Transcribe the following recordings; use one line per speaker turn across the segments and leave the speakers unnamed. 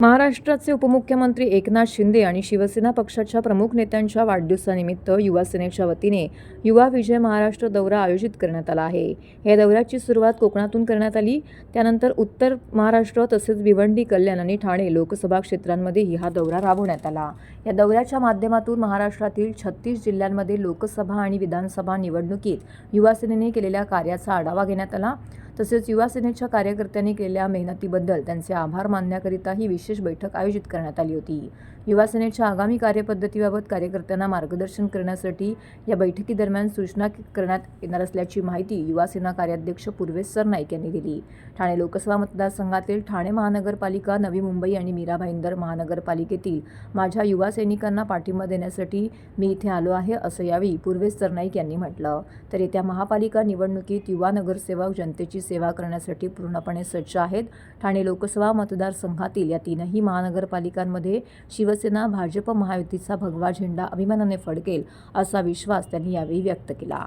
महाराष्ट्राचे उपमुख्यमंत्री एकनाथ शिंदे आणि शिवसेना पक्षाच्या प्रमुख नेत्यांच्या वाढदिवसानिमित्त युवा सेनेच्या वतीने युवा विजय महाराष्ट्र दौरा आयोजित करण्यात आला आहे. या दौऱ्याची सुरुवात कोकणातून करण्यात आली. त्यानंतर उत्तर महाराष्ट्र तसेच भिवंडी कल्याण आणि ठाणे लोकसभा क्षेत्रांमध्येही हा दौरा राबवण्यात आला. या दौऱ्याच्या माध्यमातून महाराष्ट्रातील छत्तीस जिल्ह्यांमध्ये लोकसभा आणि विधानसभा निवडणुकीत युवा सेनेने केलेल्या कार्याचा आढावा घेण्यात आला. तसेच युवा सेनेच्या कार्यकर्त्यांनी केलेल्या मेहनतीबद्दल त्यांचे आभार मानण्याकरिता ही विशेष बैठक आयोजित करण्यात आली होती. युवासेनेच्या आगामी कार्यपद्धतीबाबत कार्यकर्त्यांना मार्गदर्शन करण्यासाठी या बैठकीदरम्यान सूचना करण्यात येणार असल्याची माहिती युवासेना कार्याध्यक्ष पूर्वेश सरनाईक यांनी दिली. ठाणे लोकसभा मतदारसंघातील ठाणे महानगरपालिका नवी मुंबई आणि मीरा भाईंदर महानगरपालिकेतील माझ्या युवा सैनिकांना पाठिंबा देण्यासाठी मी इथे आलो आहे असं यावेळी पूर्वेश सरनाईक यांनी म्हटलं. तर येत्या महापालिका निवडणुकीत युवा नगरसेवक जनतेची सेवा करण्यासाठी पूर्णपणे सज्ज आहेत. ठाणे लोकसभा मतदारसंघातील या तीनही महानगरपालिकांमध्ये शिव शिवसेना भाजप महायुतीचा भगवा झेंडा अभिमानाने फडकेल असा विश्वास त्यांनी यावेळी व्यक्त केला.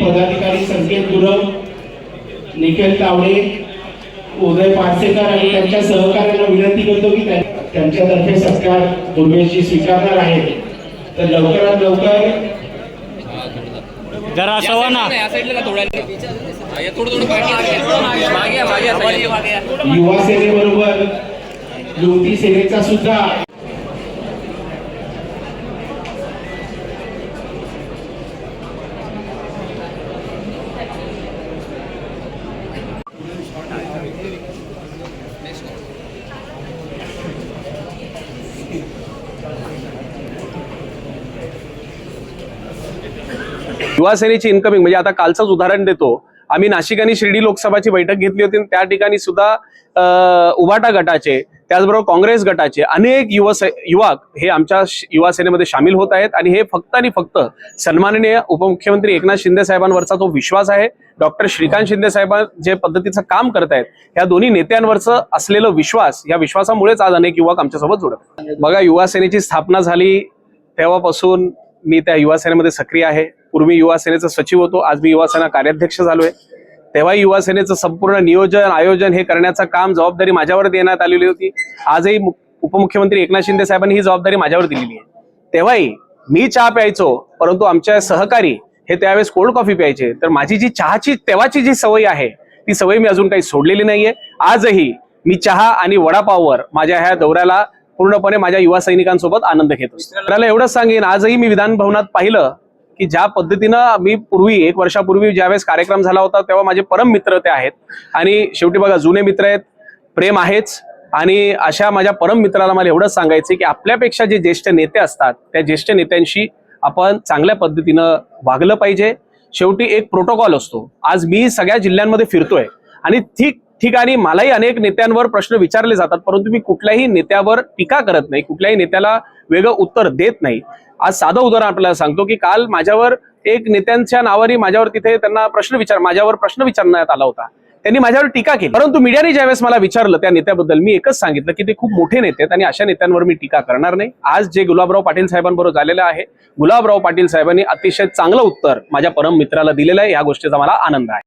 पदाधिकारी संकेत गुरव निखिल तावडे उदय पारसेकर आणि त्यांच्या सहकार्याला विनंती करतो की त्या- त्यांच्यातर्फे सत्कार दुर्गेशजी स्वीकारणार आहेत तर लवकरात लवकर
जरा असं व्हा ना.
हा.
युवा सेनेबरोबर युवती सेनेचा सुद्धा.
युवा सेनेची इन्कमिंग म्हणजे आता कालचंच उदाहरण देतो. आम्ही नाशिक आणि शिर्डी लोकसभाची बैठक घेतली होती त्या ठिकाणी सुद्धा अं, उभाटा गटाचे त्याचबरोबर काँग्रेस गटाचे अनेक युवा युवक हे आमच्या युवा सेनेमध्ये सामील होत आहेत आणि हे फक्त आणि फक्त सन्माननीय उपमुख्यमंत्री एकनाथ शिंदे साहेबांवरचा तो विश्वास आहे. डॉक्टर श्रीकांत शिंदे साहेब जे पद्धतीचं काम करत आहेत या दोन्ही नेत्यांवरचं असलेलं विश्वास या विश्वासामुळेच आज अनेक युवक आमच्यासोबत जोडत बघा युवा सेनेची स्थापना झाली तेव्हापासून मी त्या युवा सेनेमध्ये सक्रिय आहे. पूर्वी युवा सेनेचा सचिव होतो आज मी युवा सेना कार्याध्यक्ष झालोय. तेव्हा युवा सेनेचं संपूर्ण नियोजन आयोजन हे करण्याचं काम जबाबदारी माझ्यावर देण्यात आलेली होती. आजही उपमुख्यमंत्री एकनाथ शिंदे साहेबांनी ही जबाबदारी माझ्यावर दिलेली आहे. तेव्हाही मी चहा प्यायचो परंतु आमच्या सहकारी हे त्यावेळेस कोल्ड कॉफी प्यायचे. तर माझी जी चहाची तेव्हाची जी सवय आहे ती सवय मी अजून काही सोडलेली नाहीये. आजही मी चहा आणि वडापाववर माझ्या ह्या दौऱ्याला पूर्णपणे माझ्या युवा सैनिकांसोबत आनंद घेतो त्याला एवढंच सांगेन आजही मी विधान भवनात पाहिलं की ज्या पद्धतीनं मी पूर्वी एक वर्षापूर्वी ज्यावेळेस कार्यक्रम झाला होता तेव्हा माझे परम मित्र ते आहेत. आणि शेवटी बघा जुने मित्र आहेत प्रेम आहेच. आणि अशा माझ्या परम मित्राला मला एवढंच सांगायचं की आपल्यापेक्षा जे ज्येष्ठ नेते असतात त्या ज्येष्ठ नेत्यांशी आपण चांगल्या पद्धतीनं वागलं पाहिजे. शेवटी एक प्रोटोकॉल असतो. आज मी सगळ्या जिल्ह्यांमध्ये फिरतोय. आणि ठीक ठिकाणी मलाही अनेक नेत्यांवर प्रश्न विचारले जातात परंतु मी कुठल्याही नेत्यावर टीका करत नाही कुठल्याही नेत्याला वेगळं उत्तर देत नाही. आज साधं उदाहरण आपल्याला सांगतो की काल माझ्यावर एक नेत्यांच्या नावाने माझ्यावर तिथे त्यांना प्रश्न विचार माझ्यावर प्रश्न विचारण्यात आला होता. त्यांनी माझ्यावर टीका केली. परंतु मीडियाने ज्यावेळेस मला विचारलं त्या नेत्याबद्दल मी एकच सांगितलं की ते खूप मोठे नेते आहेत आणि अशा नेत्यांवर मी टीका करणार नाही. आज जे गुलाबराव पाटील साहेबांबरोबर झालेलं आहे गुलाबराव पाटील साहेबांनी अतिशय चांगलं उत्तर माझ्या परम मित्राला दिलेलं आहे या गोष्टीचा मला आनंद आहे.